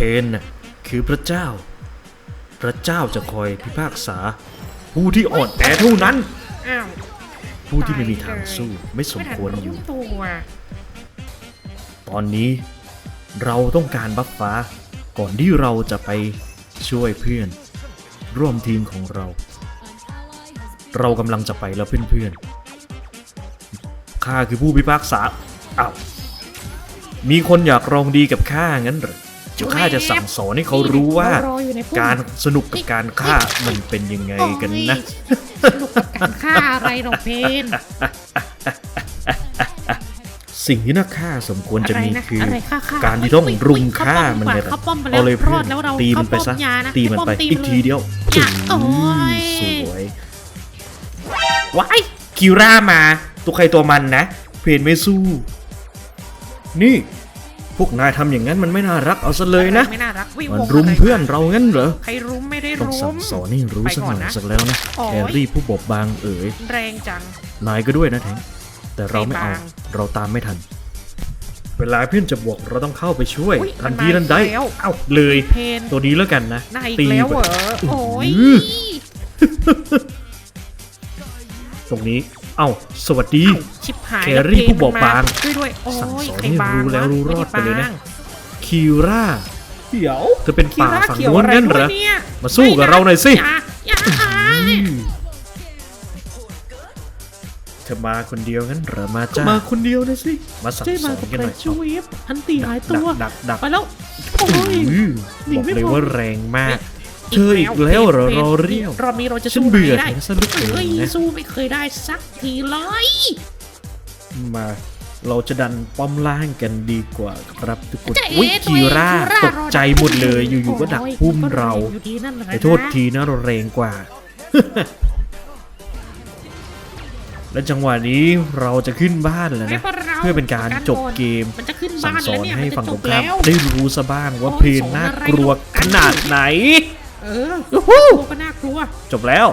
เพนน่ะคือพระเจ้า พระเจ้าจะคอยพิพากษา ผู้ที่อ่อนแอเท่านั้น อ้าวผู้ที่ไม่มีทางสู้ไม่สมควรอยู่ไม่ทันตัว ตอนนี้เราต้องการบัฟฟ้า ก่อนที่เราจะไปช่วยเพื่อน ร่วมทีมของเรา เรากำลังจะไปแล้วเพื่อนๆข้าคือผู้พิพากษาอ้าวมีคนอยากลองดีกับข้างั้นเหรอเดี๋ยว ข้าจะสั่งสอนให้เขารู้ว่ารออยู่ในพุ่มการสนุกกับการฆ่ามันเป็นยังไงกันนะโอ้ยสนุกกับการฆ่าอะไรหรอกเพนสิ่งที่นักฆ่าสมควรจะมีอะไรนะคืออะไรฆ่าฆ่าการที่ต้องเฮ้ยรุมเฮ้ยฆ่าเข้าป้อมมันเลยเข้าป้อมไปแล้วเอาเลยเพื่รออนดแล้วเราตีมันไปซะเข้าป้อมยานะตีมันไปเข้าป้อมตีอีกมันเลยทีเดียวอย่าโอ้ยสวยว้ายคิวร่ามา ตัวใครตัวมันนะ เพนไม่สู้ นี่ พวกนายทำอย่างนั้นมันไม่น่ารักเอาซะเลยนะ ไม่น่ารักวิวมันงรุมะไเพื่อนเรางั้นเหรอ ใครรุมไม่ได้ต้องรุสั่ม งสอนให้รู้สักหน่อยไปก่อนนะสักแล้วนะโอ้ย แฮร์รี่ผู้บอบบางเอ๋ย แรงจัง นายก็ด้วยนะแทงแต่เราไม่เอาไม่บาง เราตามไม่ทัน เวลาเพื่อนจะบอกเราต้องเข้าไปช่วยอุ๊ยทันทีมันมาทันใดอีกแล้ว เอ้าเลย เพนตัวนี้แล้วกันนะได้อีกตีแล้วไปเหรอ โอ้ย อื้อตรงนี้ เอ้า สวัสดี ชิบหายแครี่ล้วผู้บอบบางช่วยด้วยโอ้สั่งยสอนใครให้บางรู้แล้วะรู้รอดไปเลยนะม่บางคิวราเดี๋ยวเธอเป็นคีป่าร่าฝั่งเขียวโน้นอะไรงั้นเหรด้วอยเนี่ยมาสู้กับเราหน่อยสิอย่าอย่าอืมเธอมาคนเดียวงั้นเหรอมาจ้ามาคนเดียวนะสิ มาสั่งใช่สมาอนกับกันแรหน่อยงชูเวฟอันตีหายดัตักวดักดักไปแล้ว โอ้ยอื้อหนีบอกไม่เลยพ้นว่าแรงมาก เธออีกแล้วเหรอรอเรียวรอบนี้เราจะฉันสู้เบื่อใครได้เธอซะเหลือเกินเฮ้ยนะสู้ไม่เคยได้สักทีเลยมาเราจะดันป้อมล่างกันดีกว่าครับทุกคนเจ๊อุ้ยตัวคีเองร่าคีตกใจหมดเลยอยู่ๆก็ดักโพุ่มเราอยู่ดีนั่นแหละไอ้โทษทีนะเราแรงกว่า และจังหวะนี้เราจะขึ้นบ้านแล้วไม่นะป็ราเพื่อเป็นการจบเกมมันจะขึ้นสั่บ้างนสอแล้วนเนี่ยให้มันฝั่จะงจตรบงข้ามแล้วได้รู้ซะบ้างว่าโอ้ยเพลงน่ากลัวสอนอะไรขนาดไหน เออยูฮูก็น่ากลัว จบแล้ว